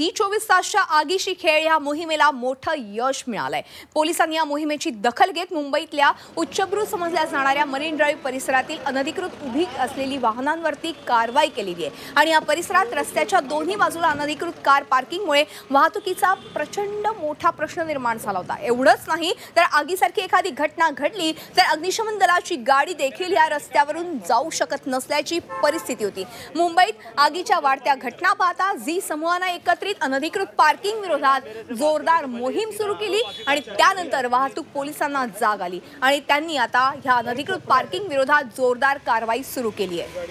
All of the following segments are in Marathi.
झी चोवीस तासच्या आगीशी खेळ या मोहिमेला मोठं यश मिळालंय. पोलिसांनी या मोहिमेची दखल घेत मुंबईतल्या उच्चभ्रू समजल्या जाणाऱ्या मरीन ड्राईव्ह परिसरातील अनधिकृत उभी असलेली वाहनांवरती कारवाई केलेली आहे. आणि या परिसरात रस्त्याच्या दोन्ही बाजूला अनधिकृत कार पार्किंगमुळे वाहतुकीचा प्रचंड मोठा प्रश्न निर्माण झाला होता. एवढंच नाही तर आगीसारखी एखादी घटना घडली तर अग्निशमन दलाची गाडी देखील या रस्त्यावरून जाऊ शकत नसल्याची परिस्थिती होती. मुंबईत आगीच्या वाढत्या घटना पाहता झी समूहानं एकत्रित अनधिकृत पार्किंग विरोधात जोरदार मोहीम सुरू केली आणि त्यानंतर वाहतूक पोलिसांना जाग आली. आणि त्यांनी आता ह्या अनधिकृत पार्किंग विरोधात जोरदार कारवाई सुरू केली आहे.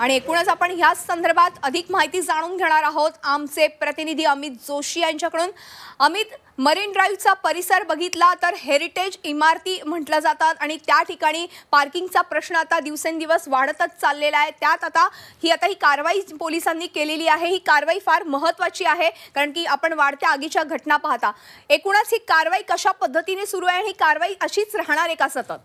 आणि एकूणच आपण ह्याच संदर्भात अधिक माहिती जाणून घेणार आहोत. आमचे प्रतिनिधी अमित जोशी यांच्याकडून. अमित मरीन ड्राईव्हचा परिसर बघितला तर हेरिटेज इमारती म्हटल्या जातात आणि त्या ठिकाणी पार्किंगचा प्रश्न आता दिवसेंदिवस वाढतच चाललेला आहे. त्यात आता ही आता ही कारवाई पोलिसांनी केलेली आहे. ही कारवाई फार महत्वाची आहे कारण की आपण वाढत्या आगीच्या घटना पाहता. एकूणच ही कारवाई कशा पद्धतीने सुरू आहे आणि ही कारवाई अशीच राहणार आहे का सतत?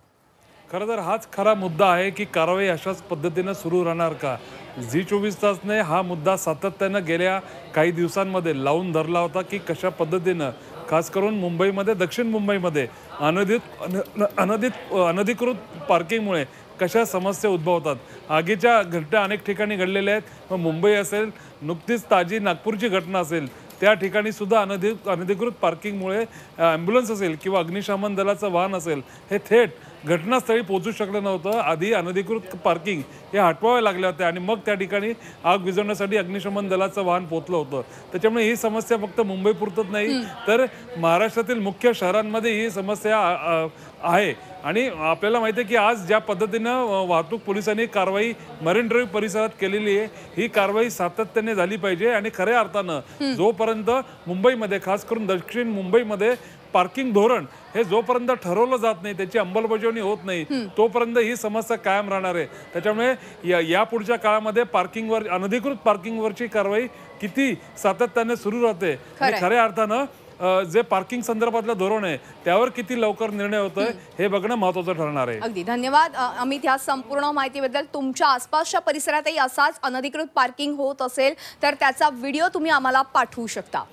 खरं तर हाच खरा मुद्दा आहे की कारवाई अशाच पद्धतीनं सुरू राहणार का? झी चोवीस तासने हा मुद्दा सातत्यानं गेल्या काही दिवसांमध्ये लावून धरला होता की कशा पद्धतीनं? खास करून मुंबईमध्ये दक्षिण मुंबईमध्ये अनधित अन- अनधित अनधिकृत पार्किंगमुळे कशा समस्या उद्भवतात? आगीच्या घटना अनेक ठिकाणी घडलेल्या आहेत. मग मुंबई असेल नुकतीच ताजी नागपूरची घटना असेल त्या ठिकाणी सुद्धा अनधिक अनधिकृत पार्किंगमुळे ॲम्ब्युलन्स असेल किंवा अग्निशमन दलाचं वाहन असेल हे थेट घटनास्थळी पोहोचू शकलं नव्हतं. आधी अनधिकृत पार्किंग हे हटवावे लागले होते आणि मग त्या ठिकाणी आग विझवण्यासाठी अग्निशमन दलाचं वाहन पोहोचलं होतं. त्याच्यामुळे ही समस्या फक्त मुंबईपुरतच नाही तर महाराष्ट्रातील मुख्य शहरांमध्ये ही समस्या आहे. आणि आपल्याला माहिती आहे की आज ज्या पद्धतीनं वाहतूक पोलिसांनी कारवाई मरीन ड्राईव्ह परिसरात केलेली आहे ही कारवाई सातत्याने झाली पाहिजे. आणि खऱ्या अर्थानं जोपर्यंत मुंबईमध्ये खास करून दक्षिण मुंबईमध्ये पार्किंग धोरण हे जोपर्यंत ठरवलं जात नाही त्याची अंमलबजावणी होत नाही तोपर्यंत ही समस्या कायम राहणार आहे. त्याच्यामुळे या पुढच्या काळामध्ये पार्किंगवर अनधिकृत पार्किंगवरची कारवाई किती सातत्याने सुरू राहते. आणि. खऱ्या अर्थानं जे पार्किंग संदर्भातलं धोरण आहे त्यावर किती लवकर निर्णय होतोय हे बघणं महत्वाचं ठरणार आहे. अगदी. धन्यवाद. अमित ह्या संपूर्ण माहितीबद्दल तुमच्या आसपासच्या परिसरातही असाच अनधिकृत पार्किंग होत असेल तर त्याचा व्हिडिओ तुम्ही आम्हाला पाठवू शकता.